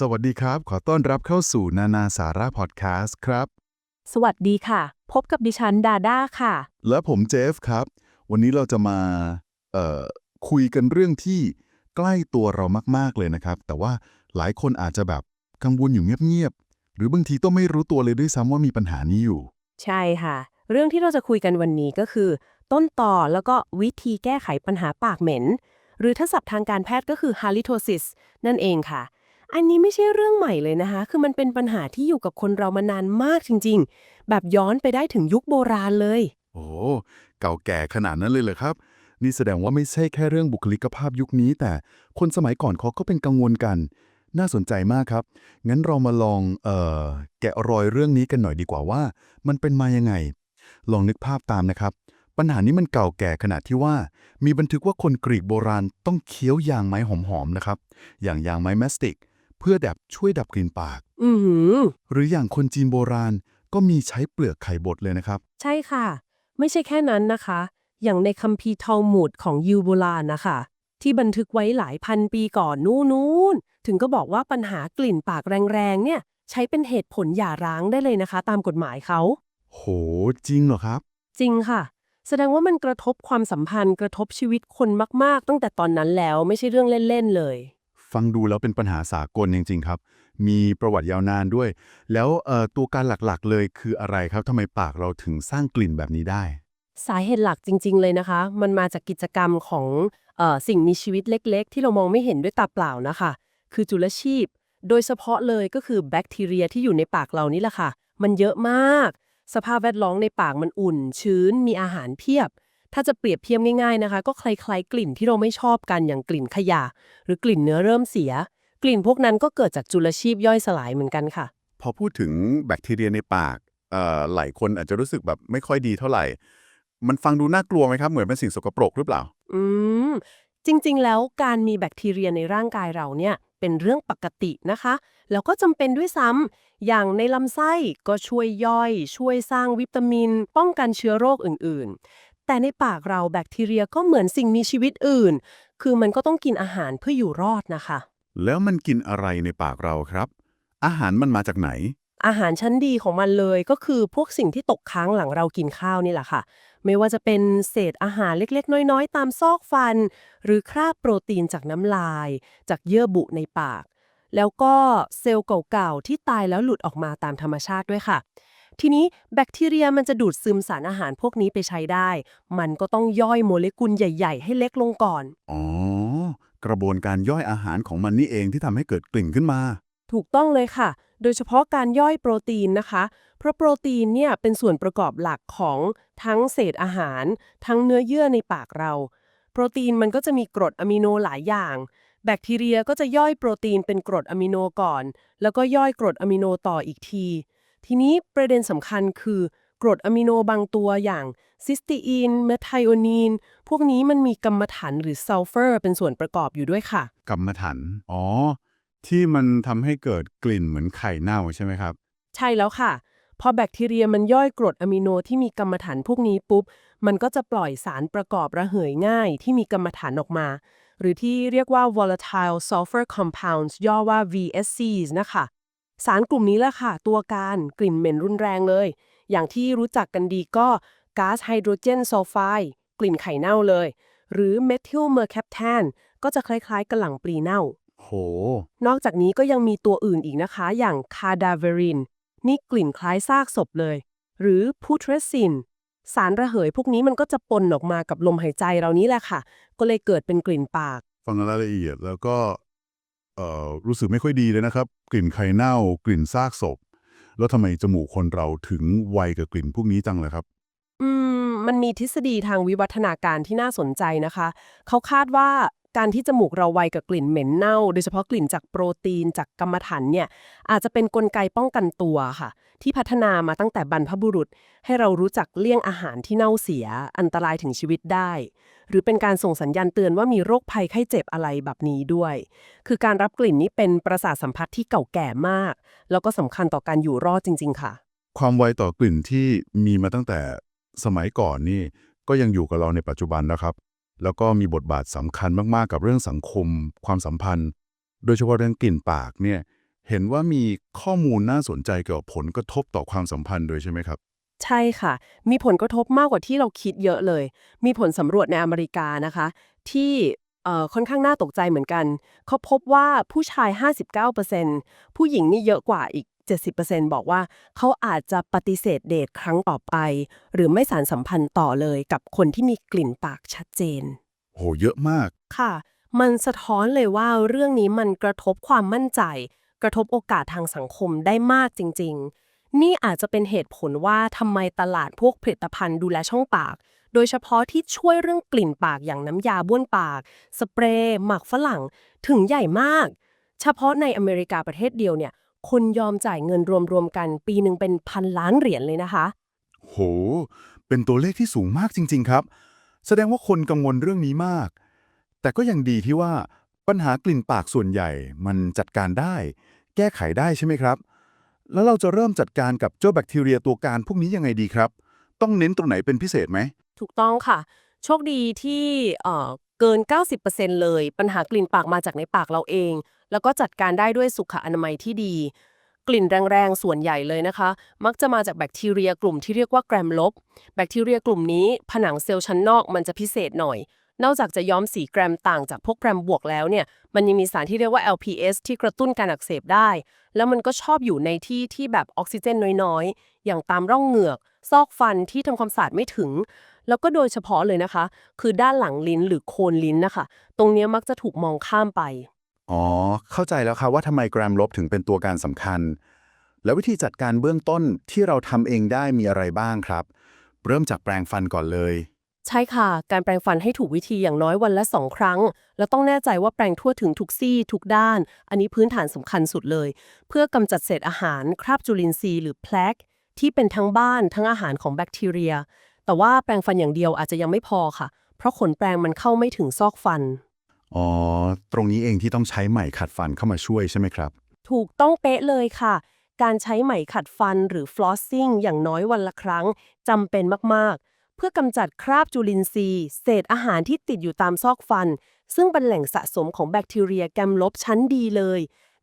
สวัสดีครับ ขอต้อนรับเข้าสู่นานาสาระพอดแคสต์ครับ สวัสดีค่ะ พบกับดิฉันดาด้าค่ะ และผมเจฟครับ วันนี้เราจะมาเอ่อคุยกันเรื่องที่ใกล้ตัวเรามาก ๆ เลยนะครับ แต่ว่าหลายคนอาจจะแบบกังวลอยู่เงียบ ๆ หรือบางทีต้องไม่รู้ตัวเลยด้วยซ้ำว่ามีปัญหานี้อยู่ ใช่ค่ะ เรื่องที่เราจะคุยกันวันนี้ก็คือ ต้นต่อแล้วก็วิธีแก้ไขปัญหาปากเหม็น หรือถ้าศัพท์ทางการแพทย์ก็คือ halitosis นั่นเองค่ะ อันนี้ไม่ใช่เรื่องใหม่เลยนะคะ คือมันเป็นปัญหาที่อยู่กับคนเรามานานมากจริง ๆ แบบย้อนไปได้ถึงยุคโบราณเลย โอ้เก่าแก่ขนาดนั้นเลยเหรอครับ นี่แสดงว่าไม่ใช่แค่เรื่องบุคลิกภาพยุคนี้ แต่คนสมัยก่อนเขาก็เป็นกังวลกัน น่าสนใจมากครับ งั้นเรามาลองเอ่อแกะรอยเรื่องนี้กันหน่อยดีกว่าว่า มันเป็นมายังไง ลองนึกภาพตามนะครับ ปัญหานี้มันเก่าแก่ขนาดที่ว่า มีบันทึกว่าคนกรีกโบราณต้องเคี้ยวยางไม้หอมๆนะครับ อย่างยางไม้แมสติก เพื่อดับช่วยดับกลิ่นปาก อือหือ หรืออย่างคนจีนโบราณก็มีใช้เปลือกไข่บดเลยนะครับ ใช่ค่ะ ไม่ใช่แค่นั้นนะคะ อย่างในคัมภีร์ทอลมูดของยูโบราณนะคะ ที่บันทึกไว้หลายพันปีก่อนนู่นนู่นถึงก็บอกว่าปัญหากลิ่นปากแรงๆเนี่ย ใช้เป็นเหตุผลหย่าร้างได้เลยนะคะ ตามกฎหมายเขา โหจริงเหรอครับ จริงค่ะ แสดงว่ามันกระทบความสัมพันธ์กระทบชีวิตคนมาก ๆ ตั้งแต่ตอนนั้นแล้วไม่ใช่เรื่องเล่น ๆ เลย ฟังดูแล้วเป็นปัญหาสากลจริง ๆ ครับ มีประวัติยาวนานด้วย แล้วตัวการหลักๆ เลยคืออะไรครับทำไมปากเราถึงสร้างกลิ่นแบบนี้ได้ สาเหตุหลักจริง ๆ เลยนะคะ มันมาจากกิจกรรมของออสิ่งมีชีวิตเล็ก ๆ ที่เรามองไม่เห็นด้วยตาเปล่านะคะ คือจุลชีพ โดยเฉพาะเลยก็คือแบคทีเรียที่อยู่ในปากเรานี่แหละค่ะ มันเยอะมาก สภาพแวดล้อมในปากมันอุ่น ชื้น มีอาหารเพียบ ถ้าจะเปรียบเทียบง่ายๆนะคะ ก็คล้ายๆกลิ่นที่เราไม่ชอบกันอย่างกลิ่นขยะ หรือกลิ่นเนื้อเริ่มเสีย กลิ่นพวกนั้นก็เกิดจากจุลชีพย่อยสลายเหมือนกันค่ะ พอพูดถึงแบคทีเรียในปากเอ่อหลายคนอาจจะรู้สึกแบบไม่ค่อยดีเท่าไหร่ มันฟังดูน่ากลัวไหมครับ เหมือนเป็นสิ่งสกปรกหรือเปล่า อืม จริงๆ แล้วการมีแบคทีเรียในร่างกายเราเนี่ยเป็นเรื่องปกตินะคะ แล้วก็จำเป็นด้วยซ้ำอย่างในลำไส้ก็ช่วยย่อย ช่วยสร้างวิตามิน ป้องกันเชื้อโรคอื่นๆ แต่ในปากเราแบคทีเรียก็เหมือนสิ่งมีชีวิตอื่น คือมันก็ต้องกินอาหารเพื่ออยู่รอดนะคะ แล้วมันกินอะไรในปากเราครับ อาหารมันมาจากไหน อาหารชั้นดีของมันเลยก็คือพวกสิ่งที่ตกค้างหลังเรากินข้าวนี่แหละค่ะ ไม่ว่าจะเป็นเศษอาหารเล็กๆ น้อยๆ ตามซอกฟัน หรือคราบโปรตีนจากน้ำลาย จากเยื่อบุในปาก แล้วก็เซลล์เก่าๆที่ตายแล้วหลุดออกมาตามธรรมชาติด้วยค่ะ ทีนี้แบคทีเรียมันจะดูดซึมสารอาหารพวกนี้ไปใช้ได้ มันก็ต้องย่อยโมเลกุลใหญ่ ๆ ให้เล็กลงก่อน อ๋อ กระบวนการย่อยอาหารของมันนี่เองที่ทำให้เกิดกลิ่นขึ้นมา ถูกต้องเลยค่ะ โดยเฉพาะการย่อยโปรตีนนะคะ เพราะโปรตีนเนี่ยเป็นส่วนประกอบหลักของทั้งเศษอาหาร ทั้งเนื้อเยื่อในปากเรา โปรตีนมันก็จะมีกรดอะมิโนหลายอย่าง แบคทีเรียก็จะย่อยโปรตีนเป็นกรดอะมิโนก่อน แล้วก็ย่อยกรดอะมิโนต่ออีกที ทีนี้ประเด็นสำคัญคือกรดอะมิโนบางตัวอย่างซิสตีอีนเมทไทโอนีน พวกนี้มันมีกัมมันถันหรือซัลเฟอร์เป็นส่วนประกอบอยู่ด้วยค่ะ กรรมฐานอ๋อ ที่มันทำให้เกิดกลิ่นเหมือนไข่เน่าใช่ไหมครับ ใช่แล้วค่ะ พอแบคทีเรียมันย่อยกรดอะมิโนที่มีกัมมันถันพวกนี้ปุ๊บ มันก็จะปล่อยสารประกอบระเหยง่ายที่มีกัมมันถันออกมา หรือที่เรียกว่า volatile sulfur compounds ย่อว่า VSCs นะคะ สารกลุ่มนี้แหละค่ะ ตัวการกลิ่นเหม็นรุนแรงเลย อย่างที่รู้จักกันดีก็ก๊าซไฮโดรเจนซัลไฟด์กลิ่นไข่เน่าเลย หรือเมทิลเมอร์แคปแทนก็จะคล้ายๆกระหล่ำปลีเน่า โห นอกจากนี้ก็ยังมีตัวอื่นอีกนะคะ อย่างคาดาเวริน นี่กลิ่นคล้ายซากศพเลย หรือพูเทรซิน สารระเหยพวกนี้มันก็จะปนออกมากับลมหายใจเรานี้แหละค่ะ ก็เลยเกิดเป็นกลิ่นปาก ฟังรายละเอียดแล้วก็ เอ่อรู้สึกไม่ค่อยดีเลยนะครับ กลิ่นไข่เน่า กลิ่นซากศพ แล้วทำไมจมูกคนเราถึงไวกับกลิ่นพวกนี้จังเลยครับ อืม มันมีทฤษฎีทางวิวัฒนาการที่น่าสนใจนะคะ เขาคาดว่า การที่จมูกเราไวกับกลิ่นเหม็นเน่า โดยเฉพาะกลิ่นจากโปรตีนจากกรรมฐานเนี่ยอาจจะเป็นนกลไกป้องกันตัวค่ะ ที่พัฒนามาตั้งแต่บรรพบุรุษ ให้เรารู้จักเลี่ยงอาหารที่เน่าเสีย อันตรายถึงชีวิตได้ หรือเป็นการส่งสัญญาณเตือนว่ามีโรคภัยไข้เจ็บอะไรแบบนี้ด้วย คือการรับกลิ่นนี้เป็นประสาทสัมผัสที่เก่าแก่มาก แล้วก็สำคัญต่อการอยู่รอดจริง ๆ ค่ะ ความไวต่อกลิ่นที่มีมาตั้งแต่สมัยก่อนนี่ก็ยังอยู่กับเราในปัจจุบันนะครับ แล้วก็มีบทบาทสำคัญมาก ๆ กับเรื่องสังคม ความสัมพันธ์ โดยเฉพาะเรื่องกลิ่นปากเนี่ยเห็นว่ามีข้อมูลน่าสนใจเกี่ยวกับผลกระทบต่อความสัมพันธ์ด้วยใช่ไหมครับ ใช่ค่ะ มีผลกระทบมากกว่าที่เราคิดเยอะเลย มีผลสำรวจในอเมริกานะคะ ที่เอ่อค่อนข้างน่าตกใจเหมือนกัน เขาพบว่าผู้ชาย 59%ผู้หญิงนี่เยอะกว่าอีก70%บอกว่าเขาอาจจะปฏิเสธเดทครั้งต่อไป หรือไม่สารสัมพันธ์ต่อเลยกับคนที่มีกลิ่นปากชัดเจน โห เยอะมาก ค่ะ มันสะท้อนเลยว่าเรื่องนี้มันกระทบความมั่นใจ กระทบโอกาสทางสังคมได้มากจริง ๆ นี่อาจจะเป็นเหตุผลว่าทำไมตลาดพวกผลิตภัณฑ์ดูแลช่องปาก โดยเฉพาะที่ช่วยเรื่องกลิ่นปากอย่างน้ำยาบ้วนปาก สเปรย์หมักฝรั่ง ถึงใหญ่มาก เฉพาะในอเมริกาประเทศเดียวเนี่ย คนยอมจ่ายเงินรวมๆกัน ปีหนึ่งเป็นพันล้านเหรียญเลยนะคะ โห เป็นตัวเลขที่สูงมากจริง ๆ ครับ แสดงว่าคนกังวลเรื่องนี้มาก แต่ก็ยังดีที่ว่าปัญหากลิ่นปากส่วนใหญ่มันจัดการได้ แก้ไขได้ใช่ไหมครับ แล้วเราจะเริ่มจัดการกับเจ้าแบคทีเรียตัวการพวกนี้ยังไงดีครับ ต้องเน้นตรงไหนเป็นพิเศษไหม ถูกต้องค่ะ โชคดีที่เอ่อเกิน 90%เลย ปัญหากลิ่นปากมาจากในปากเราเอง แล้วก็จัดการได้ด้วยสุขอนามัยที่ดี กลิ่นแรงๆ ส่วนใหญ่เลยนะคะ มักจะมาจากแบคทีเรียกลุ่มที่เรียกว่าแกรมลบ แบคทีเรียกลุ่มนี้ ผนังเซลล์ชั้นนอกมันจะพิเศษหน่อย นอกจากจะย้อมสีแกรมต่างจากพวกแกรมบวกแล้วเนี่ย มันยังมีสารที่เรียกว่า LPS ที่กระตุ้นการอักเสบได้ แล้วมันก็ชอบอยู่ในที่ที่แบบออกซิเจนน้อยๆ อย่างตามร่องเหงือก ซอกฟันที่ทำความสะอาดไม่ถึงแล้วก็โดยเฉพาะเลยนะคะ คือด้านหลังลิ้นหรือโคนลิ้นนะคะ ตรงนี้มักจะถูกมองข้ามไป อ๋อ เข้าใจแล้วครับว่าทำไมแกรมลบถึงเป็นตัวการสำคัญ แล้ววิธีจัดการเบื้องต้นที่เราทำเองได้มีอะไรบ้างครับ เริ่มจากแปรงฟันก่อนเลย ใช่ค่ะ การแปรงฟันให้ถูกวิธีอย่างน้อยวันละสองครั้ง แล้วต้องแน่ใจว่าแปรงทั่วถึงทุกซี่ทุกด้าน อันนี้พื้นฐานสำคัญสุดเลย เพื่อกำจัดเศษอาหาร คราบจุลินทรีย์หรือแพลกที่เป็นทั้งบ้านทั้งอาหารของแบคทีเรีย แต่ว่าแปรงฟันอย่างเดียวอาจจะยังไม่พอค่ะ เพราะขนแปรงมันเข้าไม่ถึงซอกฟัน อ๋อ ตรงนี้เองที่ต้องใช้ไหมขัดฟันเข้ามาช่วยใช่ไหมครับ ถูกต้องเป๊ะเลยค่ะ การใช้ไหมขัดฟันหรือ flossing อย่างน้อยวันละครั้งจำเป็นมากๆ เพื่อกำจัดคราบจุลินทรีย์ เศษอาหารที่ติดอยู่ตามซอกฟัน ซึ่งเป็นแหล่งสะสมของแบคทีเรียแกมลบชั้นดีเลย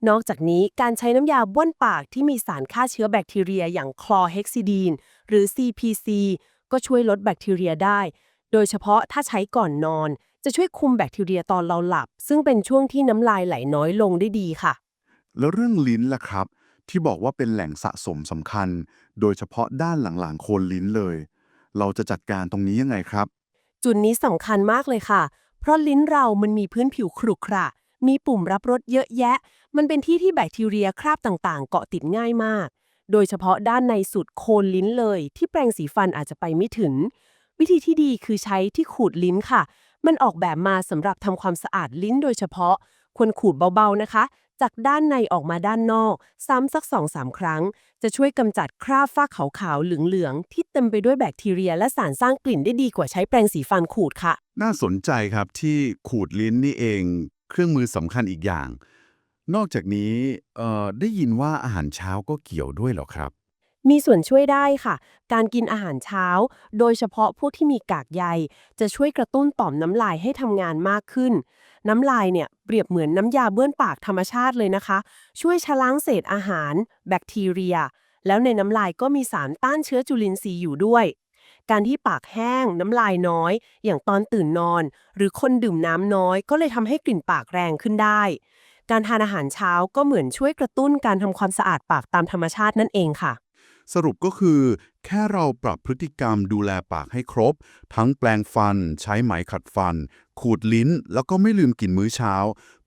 นอกจากนี้การใช้น้ำยาบ้วนปากที่มีสารฆ่าเชื้อแบคทีเรียอย่างคลอเฮกซิดีนหรือ CPC ก็ช่วยลดแบคทีเรียได้ โดยเฉพาะถ้าใช้ก่อนนอน จะช่วยคุมแบคทีเรียตอนเราหลับ ซึ่งเป็นช่วงที่น้ำลายไหลน้อยลงได้ดีค่ะ แล้วเรื่องลิ้นล่ะครับ ที่บอกว่าเป็นแหล่งสะสมสำคัญ โดยเฉพาะด้านหลังๆโคนลิ้นเลย เราจะจัดการตรงนี้ยังไงครับ จุดนี้สำคัญมากเลยค่ะ เพราะลิ้นเรามันมีพื้นผิวขรุขระมีปุ่มรับรสเยอะแยะ มันเป็นที่ที่แบคทีเรียคราบต่างๆ เกาะติดง่ายมาก โดยเฉพาะด้านในสุดโคนลิ้นเลย ที่แปรงสีฟันอาจจะไปไม่ถึง วิธีที่ดีคือใช้ที่ขูดลิ้นค่ะ มันออกแบบมาสำหรับทำความสะอาดลิ้นโดยเฉพาะ ควรขูดเบาๆนะคะ จากด้านในออกมาด้านนอก ซ้ำสัก2-3ครั้ง จะช่วยกำจัดคราบฝ้าขาวๆเหลืองๆ ที่เต็มไปด้วยแบคทีเรีย และสารสร้างกลิ่นได้ดีกว่าใช้แปรงสีฟันขูดค่ะ น่าสนใจครับที่ขูดลิ้นนี่เอง เครื่องมือสำคัญอีกอย่าง นอกจากนี้เอ่อได้ยินว่าอาหารเช้าก็เกี่ยวด้วยเหรอครับ มีส่วนช่วยได้ค่ะ การกินอาหารเช้า โดยเฉพาะพวกที่มีกากใย จะช่วยกระตุ้นต่อมน้ำลายให้ทำงานมากขึ้น น้ำลายเนี่ยเปรียบเหมือนน้ำยาเบื้อนปากธรรมชาติเลยนะคะ ช่วยชะล้างเศษอาหาร แบคทีเรีย แล้วในน้ำลายก็มีสารต้านเชื้อจุลินทรีย์อยู่ด้วย การที่ปากแห้ง น้ำลายน้อย อย่างตอนตื่นนอน หรือคนดื่มน้ำน้อย ก็เลยทำให้กลิ่นปากแรงขึ้นได้การทานอาหารเช้าก็เหมือนช่วยกระตุ้นการทำความสะอาดปากตามธรรมชาตินั่นเองค่ะ สรุปก็คือ แค่เราปรับพฤติกรรมดูแลปากให้ครบ ทั้งแปลงฟัน ใช้ไหมขัดฟัน ขูดลิ้น แล้วก็ไม่ลืมกินมื้อเช้า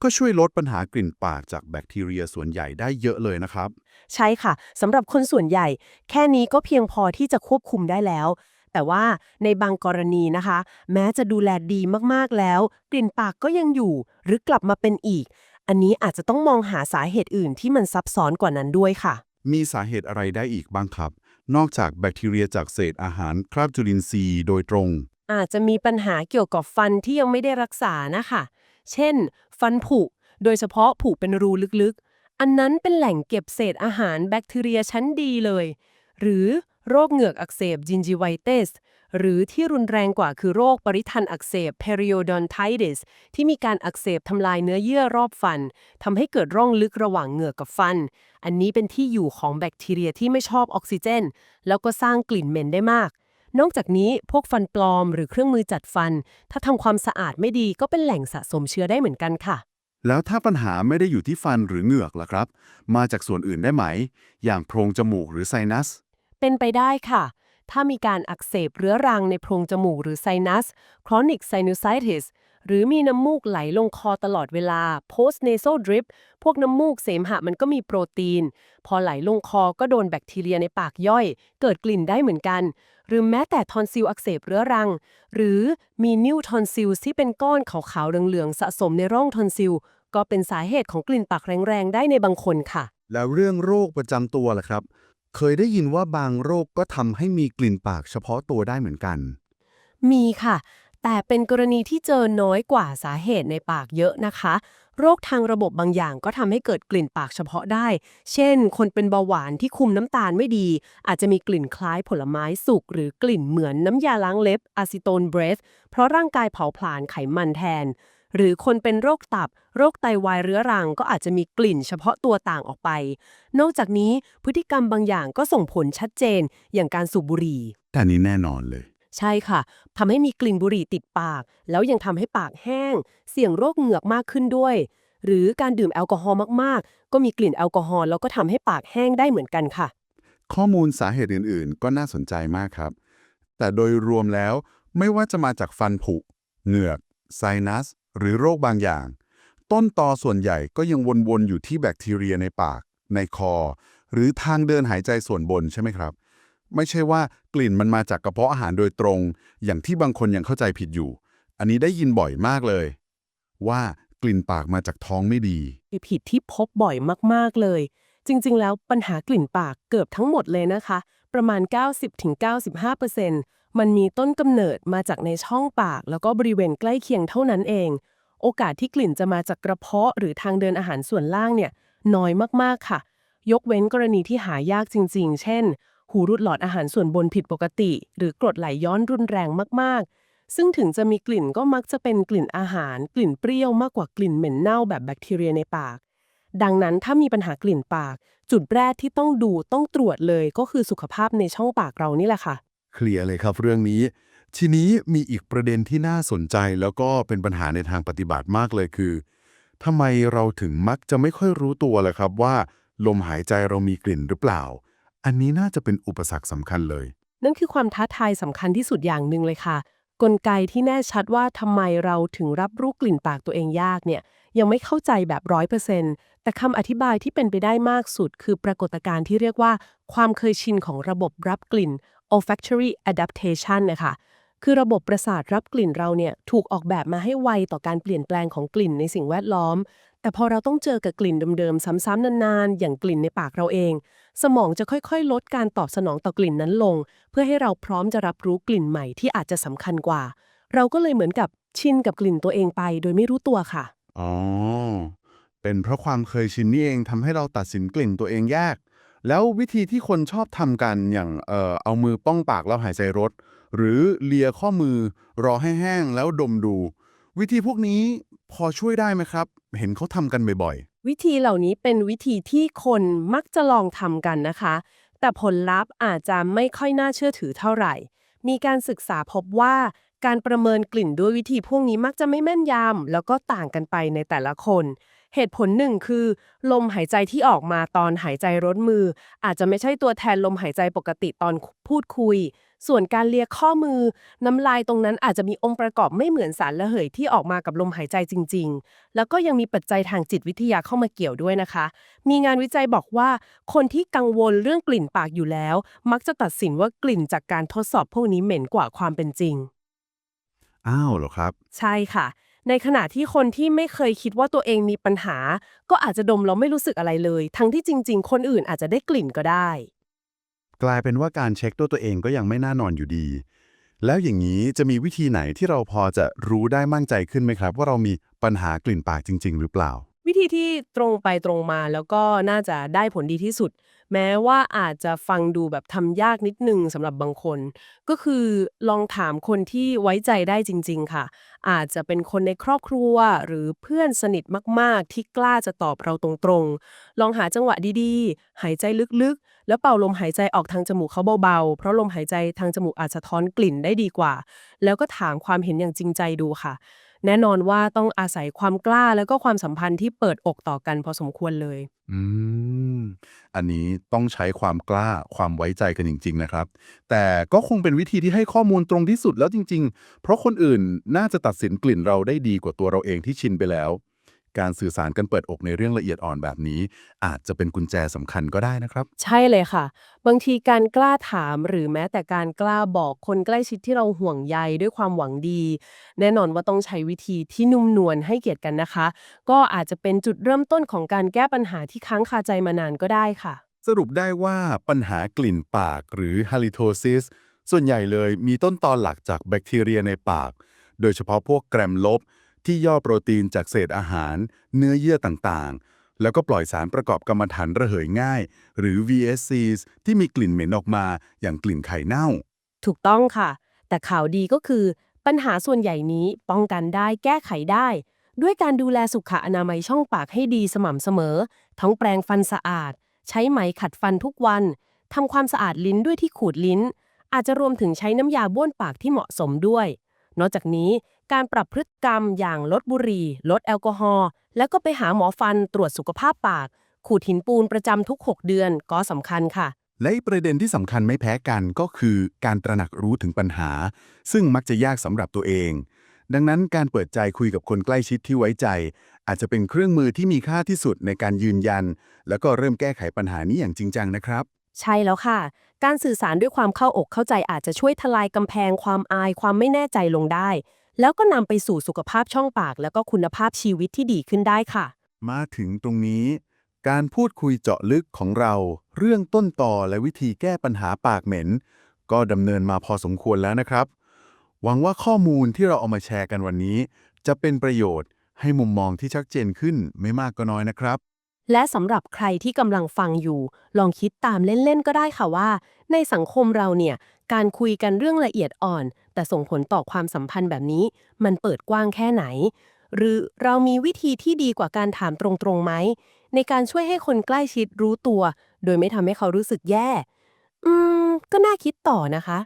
ก็ช่วยลดปัญหากลิ่นปากจากแบคทีเรียส่วนใหญ่ได้เยอะเลยนะครับ ใช่ค่ะสำหรับคนส่วนใหญ่ แค่นี้ก็เพียงพอที่จะควบคุมได้แล้ว แต่ว่าในบางกรณีนะคะ แม้จะดูแลดีมากๆแล้ว กลิ่นปากก็ยังอยู่ หรือกลับมาเป็นอีก อันนี้อาจจะต้องมองหาสาเหตุอื่นที่มันซับซ้อนกว่านั้นด้วยค่ะ มีสาเหตุอะไรได้อีกบ้างครับ นอกจากแบคทีเรียจากเศษอาหารคราบจุลินทรีย์โดยตรง อาจจะมีปัญหาเกี่ยวกับฟันที่ยังไม่ได้รักษานะคะ เช่น ฟันผุ โดยเฉพาะผุเป็นรูลึกๆ อันนั้นเป็นแหล่งเก็บเศษอาหารแบคทีเรียชั้นดีเลย หรือโรคเหงือกอักเสบจินจิไวเตส หรือที่รุนแรงกว่าคือโรคปริทันอักเสบ periodontitis ที่มีการอักเสบทำลายเนื้อเยื่อรอบฟันทำให้เกิดร่องลึกระหว่างเหงือกกับฟัน อันนี้เป็นที่อยู่ของแบคทีเรียที่ไม่ชอบออกซิเจน แล้วก็สร้างกลิ่นเหม็นได้มาก นอกจากนี้พวกฟันปลอมหรือเครื่องมือจัดฟัน ถ้าทำความสะอาดไม่ดีก็เป็นแหล่งสะสมเชื้อได้เหมือนกันค่ะแล้วถ้าปัญหาไม่ได้อยู่ที่ฟันหรือเหงือกล่ะครับ มาจากส่วนอื่นได้ไหม อย่างโพรงจมูกหรือไซนัส เป็นไปได้ค่ะ ถ้ามีการอักเสบเรื้อรังในโพรงจมูกหรือไซนัส chronic sinusitis หรือมีน้ำมูกไหลลงคอตลอดเวลา post nasal drip พวกน้ำมูกเสมหะมันก็มีโปรตีน พอไหลลงคอก็โดนแบคทีเรียในปากย่อย เกิดกลิ่นได้เหมือนกัน หรือแม้แต่ทอนซิลอักเสบเรื้อรัง หรือมีนิ้วทอนซิลที่เป็นก้อนขาวๆเหลืองๆสะสมในร่องทอนซิลก็เป็นสาเหตุของกลิ่นปากแรงๆ ได้ในบางคนค่ะ แล้วเรื่องโรคประจำตัวล่ะครับ เคยได้ยินว่าบางโรคก็ทำให้มีกลิ่นปากเฉพาะตัวได้เหมือนกัน มีค่ะ แต่เป็นกรณีที่เจอน้อยกว่าสาเหตุในปากเยอะนะคะ โรคทางระบบบางอย่างก็ทำให้เกิดกลิ่นปากเฉพาะได้ เช่น คนเป็นเบาหวานที่คุมน้ำตาลไม่ดี อาจจะมีกลิ่นคล้ายผลไม้สุกหรือกลิ่นเหมือนน้ำยาล้างเล็บอะซิโตนเบรสเพราะร่างกายเผาผลาญไขมันแทน หรือคนเป็นโรคตับ โรคไตวายเรื้อรังก็อาจจะมีกลิ่นเฉพาะตัวต่างออกไป นอกจากนี้พฤติกรรมบางอย่างก็ส่งผลชัดเจน อย่างการสูบบุหรี่แต่นี้แน่นอนเลย ใช่ค่ะทำให้มีกลิ่นบุหรี่ติดปาก แล้วยังทำให้ปากแห้ง เสี่ยงโรคเหงือกมากขึ้นด้วย หรือการดื่มแอลกอฮอล์มากๆ ก็มีกลิ่นแอลกอฮอล์แล้วก็ทำให้ปากแห้งได้เหมือนกันค่ะ ข้อมูลสาเหตุอื่นๆ ก็น่าสนใจมากครับ แต่โดยรวมแล้วไม่ว่าจะมาจากฟันผุ เหงือก ไซนัส หรือโรคบางอย่าง ต้นตอส่วนใหญ่ก็ยังวนๆอยู่ที่แบคทีเรียในปาก ในคอ หรือทางเดินหายใจส่วนบนใช่ไหมครับ ไม่ใช่ว่ากลิ่นมันมาจากกระเพาะอาหารโดยตรง อย่างที่บางคนยังเข้าใจผิดอยู่ อันนี้ได้ยินบ่อยมากเลย ว่ากลิ่นปากมาจากท้องไม่ดีผิดที่พบบ่อยมากๆเลย จริง ๆ แล้วปัญหากลิ่นปากเกือบทั้งหมดเลยนะคะ ประมาณ 90-95% มันมีต้นกำเนิดมาจากในช่องปาก แล้วก็บริเวณใกล้เคียงเท่านั้นเอง โอกาสที่กลิ่นจะมาจากกระเพาะหรือทางเดินอาหารส่วนล่างเนี่ยน้อยมากๆค่ะ ยกเว้นกรณีที่หายากจริง ๆ เช่น หูรูดหลอดอาหารส่วนบนผิดปกติ หรือกรดไหลย้อนรุนแรงมากๆ ซึ่งถึงจะมีกลิ่นก็มักจะเป็นกลิ่นอาหาร กลิ่นเปรี้ยวมากกว่ากลิ่นเหม็นเน่าแบบแบคทีเรียในปาก ดังนั้นถ้ามีปัญหากลิ่นปาก จุดแรกที่ต้องดูต้องตรวจเลยก็คือสุขภาพในช่องปากเรานี่แหละค่ะ เคลียร์เลยครับเรื่องนี้ ทีนี้มีอีกประเด็นที่น่าสนใจแล้วก็เป็นปัญหาในทางปฏิบัติมากเลยคือทำไมเราถึงมักจะไม่ค่อยรู้ตัวเลยครับว่า ลมหายใจเรามีกลิ่นหรือเปล่า อันนี้น่าจะเป็นอุปสรรคสำคัญเลย นั่นคือความท้าทายสำคัญที่สุดอย่างหนึ่งเลยค่ะ กลไกที่แน่ชัดว่าทำไมเราถึงรับรู้กลิ่นปากตัวเองยากเนี่ยยังไม่เข้าใจแบบร้อยเปอร์เซ็นต์แต่คำอธิบายที่เป็นไปได้มากสุด คือปรากฏการณ์ที่เรียกว่า ความเคยชินของระบบรับกลิ่น olfactory adaptation นะคะคือระบบประสาทรับกลิ่นเราเนี่ยถูกออกแบบมาให้ไวต่อการเปลี่ยนแปลงของกลิ่นในสิ่งแวดล้อม แต่พอเราต้องเจอกับกลิ่นเดิมๆ ซ้ำๆนานๆ อย่างกลิ่นในปากเราเอง สมองจะค่อยๆ ลดการตอบสนองต่อกลิ่นนั้นลง เพื่อให้เราพร้อมจะรับรู้กลิ่นใหม่ที่อาจจะสำคัญกว่า เราก็เลยเหมือนกับชินกับกลิ่นตัวเองไป โดยไม่รู้ตัวค่ะ อ๋อ เป็นเพราะความเคยชินนี่เองทำให้เราตัดสินกลิ่นตัวเองยาก แล้ววิธีที่คนชอบทำกันอย่างเอ่อเอามือป้องปากแล้วหายใจรถ หรือเลียข้อมือรอให้แห้งแล้วดมดู วิธีพวกนี้พอช่วยได้ไหมครับ เห็นเขาทำกันบ่อยวิธีเหล่านี้เป็นวิธีที่คนมักจะลองทำกันนะคะ แต่ผลลัพธ์อาจจะไม่ค่อยน่าเชื่อถือเท่าไหร่ มีการศึกษาพบว่าการประเมินกลิ่นด้วยวิธีพวกนี้มักจะไม่แม่นยำแล้วก็ต่างกันไปในแต่ละคน เหตุผลหนึ่งคือ ลมหายใจที่ออกมาตอนหายใจรดมือ อาจจะไม่ใช่ตัวแทนลมหายใจปกติตอนพูดคุย ส่วนการเลียข้อมือ น้ำลายตรงนั้นอาจจะมีองค์ประกอบไม่เหมือนสารระเหยที่ออกมากับลมหายใจจริง ๆ แล้วก็ยังมีปัจจัยทางจิตวิทยาเข้ามาเกี่ยวด้วยนะคะ มีงานวิจัยบอกว่า คนที่กังวลเรื่องกลิ่นปากอยู่แล้ว มักจะตัดสินว่ากลิ่นจากการทดสอบพวกนี้เหม็นกว่าความเป็นจริงๆอ้าวเหรอครับ ใช่ค่ะ ในขณะที่คนที่ไม่เคยคิดว่าตัวเองมีปัญหา ก็อาจจะดมแล้วไม่รู้สึกอะไรเลย ทั้งที่จริง ๆ คนอื่นอาจจะได้กลิ่นก็ได้ กลายเป็นว่าการเช็คตัวตัวเองก็ยังไม่น่านอนอยู่ดี แล้วอย่างนี้จะมีวิธีไหนที่เราพอจะรู้ได้มั่นใจขึ้นไหมครับ ว่าเรามีปัญหากลิ่นปากจริง ๆ หรือเปล่า วิธีที่ตรงไปตรงมาแล้วก็น่าจะได้ผลดีที่สุด แม้ว่าอาจจะฟังดูแบบทำยากนิดนึงสำหรับบางคน ก็คือลองถามคนที่ไว้ใจได้จริง ๆ ค่ะ อาจจะเป็นคนในครอบครัวหรือเพื่อนสนิทมากๆ ที่กล้าจะตอบเราตรงๆ ลองหาจังหวะดีๆ หายใจลึกๆ แล้วเป่าลมหายใจออกทางจมูกเขาเบาๆ เพราะลมหายใจทางจมูกอาจสะท้อนกลิ่นได้ดีกว่า แล้วก็ถามความเห็นอย่างจริงใจดูค่ะ แน่นอนว่าต้องอาศัยความกล้าแล้วก็ความสัมพันธ์ที่เปิดอกต่อกันพอสมควรเลย อืม อันนี้ต้องใช้ความกล้าความไว้ใจกันจริง ๆ นะครับ แต่ก็คงเป็นวิธีที่ให้ข้อมูลตรงที่สุดแล้วจริง ๆ เพราะคนอื่นน่าจะตัดสินกลิ่นเราได้ดีกว่าตัวเราเองที่ชินไปแล้ว การสื่อสารกันเปิดอกในเรื่องละเอียดอ่อนแบบนี้ อาจจะเป็นกุญแจสำคัญก็ได้นะครับ ใช่เลยค่ะ บางทีการกล้าถามหรือแม้แต่การกล้าบอกคนใกล้ชิดที่เราห่วงใยด้วยความหวังดี แน่นอนว่าต้องใช้วิธีที่นุ่มนวลให้เกียรติกันนะคะ ก็อาจจะเป็นจุดเริ่มต้นของการแก้ปัญหาที่ค้างคาใจมานานก็ได้ค่ะ สรุปได้ว่าปัญหากลิ่นปากหรือ halitosis ส่วนใหญ่เลยมีต้นตอนหลักจากแบคทีเรียในปาก โดยเฉพาะพวกแกรมลบ ที่ย่อโปรตีนจากเศษอาหาร เนื้อเยื่อต่างๆ แล้วก็ปล่อยสารประกอบกรรมฐานระเหยง่าย หรือ VSCs ที่มีกลิ่นเหม็นออกมาอย่างกลิ่นไข่เน่า ถูกต้องค่ะ แต่ข่าวดีก็คือ ปัญหาส่วนใหญ่นี้ป้องกันได้แก้ไขได้ ด้วยการดูแลสุขอนามัยช่องปากให้ดีสม่ำเสมอ ทั้งแปรงฟันสะอาด ใช้ไหมขัดฟันทุกวันทำความสะอาดลิ้นด้วยที่ขูดลิ้น อาจจะรวมถึงใช้น้ำยาบ้วนปากที่เหมาะสมด้วย นอกจากนี้ การปรับพฤติกรรมอย่างลดบุหรี่ ลดแอลกอฮอล์แล้วก็ไปหาหมอฟันตรวจสุขภาพปาก ขูดหินปูนประจำทุก 6 เดือนก็สำคัญค่ะ และอีกประเด็นที่สำคัญไม่แพ้กันก็คือการตระหนักรู้ถึงปัญหา ซึ่งมักจะยากสำหรับตัวเอง ดังนั้นการเปิดใจคุยกับคนใกล้ชิดที่ไว้ใจ อาจจะเป็นเครื่องมือที่มีค่าที่สุดในการยืนยัน แล้วก็เริ่มแก้ไขปัญหานี้อย่างจริงจังนะครับใช่แล้วค่ะ การสื่อสารด้วยความเข้าอกเข้าใจอาจจะช่วยทลายกำแพงความอายความไม่แน่ใจลงได้ แล้วก็นำไปสู่สุขภาพช่องปาก แล้วก็คุณภาพชีวิตที่ดีขึ้นได้ค่ะ มาถึงตรงนี้ การพูดคุยเจาะลึกของเราเรื่องต้นต่อและวิธีแก้ปัญหาปากเหม็น ก็ดำเนินมาพอสมควรแล้วนะครับ หวังว่าข้อมูลที่เราเอามาแชร์กันวันนี้ จะเป็นประโยชน์ให้มุมมองที่ชัดเจนขึ้นไม่มากก็น้อยนะครับ และสำหรับใครที่กำลังฟังอยู่ ลองคิดตามเล่นๆก็ได้ค่ะว่า ในสังคมเราเนี่ย การคุยกันเรื่องละเอียดอ่อน แต่ส่งผลต่อความสัมพันธ์แบบนี้ มันเปิดกว้างแค่ไหน หรือเรามีวิธีที่ดีกว่าการถามตรงๆไหม ในการช่วยให้คนใกล้ชิดรู้ตัว โดยไม่ทำให้เขารู้สึกแย่ อืม ก็น่าคิดต่อนะคะ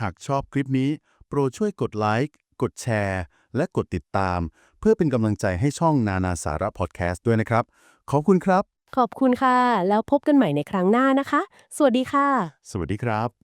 หากชอบคลิปนี้ โปรดช่วยกดไลค์กดแชร์ และกดติดตาม เพื่อเป็นกำลังใจให้ช่องนานาสาระพอดแคสต์ด้วยนะครับ ขอบคุณครับ ขอบคุณค่ะ แล้วพบกันใหม่ในครั้งหน้านะคะ สวัสดีค่ะ สวัสดีครับ